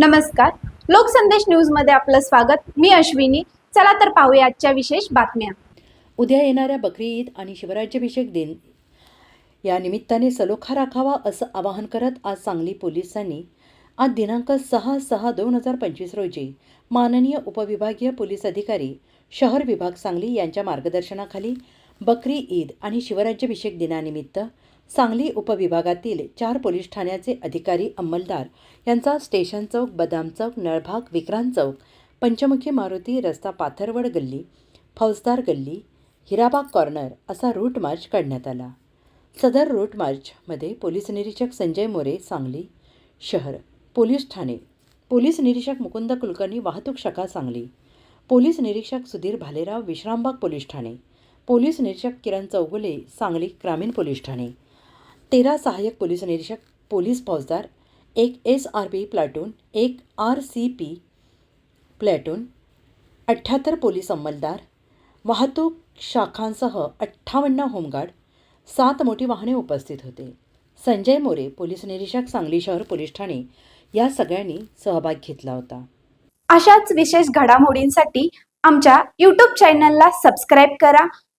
नमस्कार. लोकसंदेश न्यूजमध्ये आपलं स्वागत. मी अश्विनी. चला तर पाहूया आजच्या विशेष बातम्या. उद्या येणाऱ्या बकरी ईद आणि शिवराज्याभिषेक दिन. या निमित्ताने सलोखा राखावा असं आवाहन करत आज सांगली पोलिसांनी आज दिनांक सहा सहा दोन हजार पंचवीस रोजी माननीय उपविभागीय पोलीस अधिकारी शहर विभाग सांगली यांच्या मार्गदर्शनाखाली बकरी ईद आणि शिवराज्याभिषेक दिनानिमित्त सांगली उपविभागातील चार पोलीस ठाण्याचे अधिकारी अंमलदार यांचा स्टेशन चौक बदाम चौक नळभाग विक्रांत चौक पंचमुखी मारुती रस्ता पाथरवड गल्ली फौजदार गल्ली हिराबाग कॉर्नर असा रूट मार्च काढण्यात आला. सदर रूट मार्चमध्ये पोलीस निरीक्षक संजय मोरे सांगली शहर पोलीस ठाणे. पोलीस निरीक्षक मुकुंद कुलकर्णी वाहतूक शाखा सांगली. पोलीस निरीक्षक सुधीर भालेराव विश्रामबाग पोलीस ठाणे. पोलीस निरीक्षक किरण चौगुले सांगली ग्रामीण पोलीस ठाणे. तेरा सहाय्यक पोलीस निरीक्षक पोलीस फौजदार एक एस आर पी प्लॅटून एक आर सी पी प्लॅटून अठ्ठ्याहत्तर पोलीस अंमलदार वाहतूक शाखांसह अठ्ठावन्न होमगार्ड सात मोठी वाहने उपस्थित होते. संजय मोरे पोलीस निरीक्षक सांगली शहर पोलीस ठाणे या सगळ्यांनी सहभाग घेतला होता. अशाच विशेष घडामोडींसाठी आमच्या यूट्यूब चॅनलला सबस्क्राईब करा.